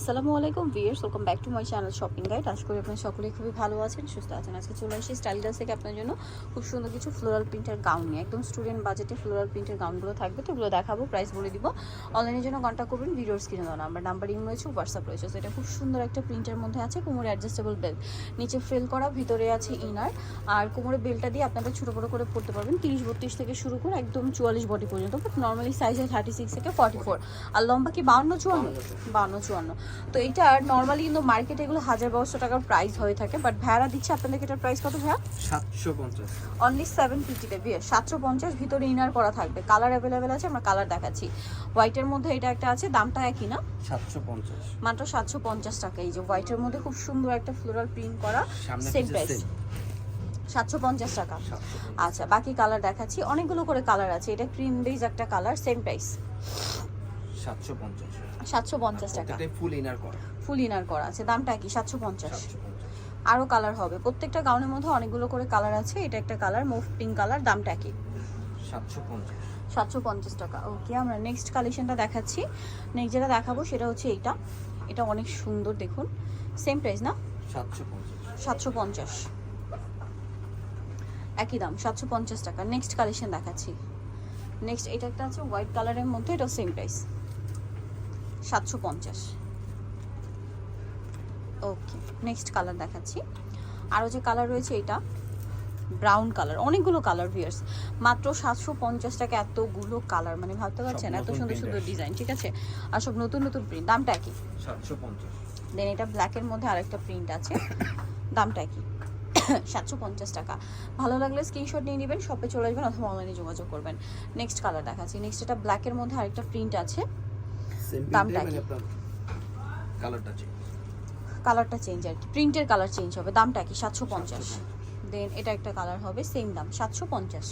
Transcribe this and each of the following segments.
আসসালামু আলাইকুম viewers welcome back to my channel shopping guide আশা করি আপনারা সকলে খুবই ভালো আছেন, সুস্থ আছেন। আজকে চলে আসি স্টাইল গাছ থেকে আপনার জন্য খুব সুন্দর কিছু ফ্লোরাল প্রিন্টের গাউন নিয়ে। একদম স্টুডেন্ট বাজেটে ফ্লোরাল প্রিন্টের গাউনগুলো থাকবে, তো এগুলো দেখাবো প্রাইস বলে দিব। অনলাইনের জন্য কন্ট্যাক্ট করবেন, ভিডিওর স্ক্রিনে দেওয়া নাম্বার নাম্বার ইম রয়েছে হোয়াটসঅ্যাপ রয়েছে। তো এটা খুব সুন্দর একটা প্রিন্টের মধ্যে আছে, কোমরে অ্যাডজাস্টেবল বেল্ট নিচে ফ্রিল করা, ভিতরে আছে ইনার আর কোমরে বেলটা দিয়ে আপনারা ছোটো বড়ো করে পড়তে পারবেন, তিরিশ বত্রিশ থেকে শুরু করে একদম চুয়াল্লিশ বডি পর্যন্ত। বাট নর্মালি সাইজ হয় থার্টি সিক্স থেকে ফর্টি ফোর আর লম্বা কি বাউন্ন, চুয়ান্ন? বাউন্ন, চুয়ান্ন। তো এটা নর্মালি কিন্তু মার্কেটে এগুলো হাজার বারোশো টাকার প্রাইস হয়ে থাকে বাট ভ্যারা দিচ্ছে আপনাদেরকে এটার প্রাইস কত ভ্যা সাতশো পঞ্চাশ। অনলি সেভেন ফিফটিতে বিয়ে সাতশো পঞ্চাশ ভিতরে ইনার করা থাকবে। কালার অ্যাভেলেবেল আছে আমরা কালার দেখাচ্ছি। হোয়াইটের মধ্যে এটা একটা আছে দামটা একই না? সাতশো পঞ্চাশ। মাত্র সাতশো পঞ্চাশ টাকা এই যে হোয়াইটের মধ্যে খুব সুন্দর একটা ফ্লোরাল প্রিন্ট করা সেম প্রাইস সাতশো পঞ্চাশ টাকা। আচ্ছা বাকি কালার দেখাচ্ছি অনেকগুলো করে কালার আছে এটা ক্রিম বেজ একটা কালার সেম প্রাইস সাতশো পঞ্চাশ। টাকা। ফুল ইনার করা। ফুল ইনার করা আছে। দামটা কি? সাতশো পঞ্চাশ। আরও কালার হবে। প্রত্যেকটা গাউনের মধ্যে অনেকগুলো করে কালার আছে। এটা একটা কালার মুভ পিঙ্ক কালার দামটা কি সাতশো পঞ্চাশ। সাতশো পঞ্চাশ টাকা। ওকে আমরা নেক্সট কালেকশনটা দেখাচ্ছি। নেক্সট যেটা দেখাবো সেটা হচ্ছে এইটা। এটা অনেক সুন্দর দেখুন। সেম প্রাইস না? সাতশো পঞ্চাশ। সাতশো পঞ্চাশ। একই দাম সাতশো পঞ্চাশ টাকা। নেক্সট কালেকশন দেখাচ্ছি। নেক্সট এটা একটা আছে হোয়াইট কালারের মধ্যে এটা সেম প্রাইস সাতশো পঞ্চাশ। ওকে নেক্সট কালার দেখাচ্ছি। আরও যে কালার রয়েছে এটা ব্রাউন কালার অনেকগুলো কালার ভিয়ার্স মাত্র সাতশো পঞ্চাশ টাকা এতগুলো কালার মানে ভাবতে পারছেন এত সুন্দর সুন্দর ডিজাইন ঠিক আছে? আর সব নতুন নতুন প্রিন্ট দামটা একই। সাতশো পঞ্চাশ। দেন এটা ব্ল্যাকের মধ্যে আরেকটা প্রিন্ট আছে। দামটা কি সাতশো পঞ্চাশ টাকা। ভালো লাগলে স্ক্রিনশট নিয়ে নেবেন শপে চলে আসবেন অথবা অনলাইনে যোগাযোগ করবেন। নেক্সট কালার দেখাচ্ছি। নেক্সট এটা ব্ল্যাকের মধ্যে আরেকটা প্রিন্ট আছে। দামটা মানে কালারটা চেঞ্জ কালারটা চেঞ্জ আর কি। প্রিন্টের কালার চেঞ্জ হবে। দামটা কি? সাতশো পঞ্চাশ। দেন এটা একটা কালার হবে সেম দাম সাতশো পঞ্চাশ।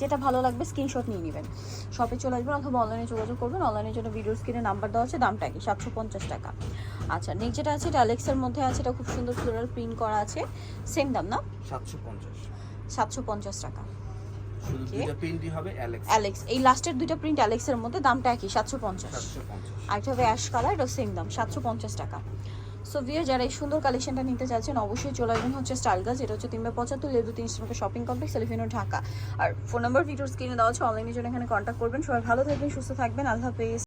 যেটা ভালো লাগবে স্ক্রিনশট নিয়ে নেবেন। শপে চলে আসবেন অথবা অনলাইনে যোগাযোগ করবেন। অনলাইনের জন্য ভিডিও স্ক্রিনে নাম্বার দেওয়া আছে দামটা কি? সাতশো পঞ্চাশ টাকা। আচ্ছা নেক্সট যেটা আছে এটা অ্যালেক্সের মধ্যে আছে। এটা খুব সুন্দর ফ্লোরাল প্রিন্ট করা আছে। সেম দাম না? সাতশো পঞ্চাশ। সাতশো পঞ্চাশ টাকা। শুধু দুইটা প্রিন্টই হবে অ্যালেক্স অ্যালেক্স এই লাস্টের দুইটা প্রিন্ট অ্যালেক্সের মধ্যে দামটা একই আরেকটা হবে অ্যাশ কালার এটা সেম দাম সাতশো পঞ্চাশ টাকা। সো ভিয়ার যারা এই সুন্দর কালেকশনটা নিতে চাচ্ছেন অবশ্যই চলে আসবেন হচ্ছে স্টাইল গাছ এটা হচ্ছে পঁচাত্তর লেবু তিন শপিং কমপ্লেক্স ঢাকা। আর ফোন নাম্বার স্ক্রিনে দেওয়া আছে অনলাইনের জন্য এখানে কন্ট্যাক্ট করবেন। সবাই ভালো থাকবেন সুস্থ থাকবেন আল্লাহ হাফেজ।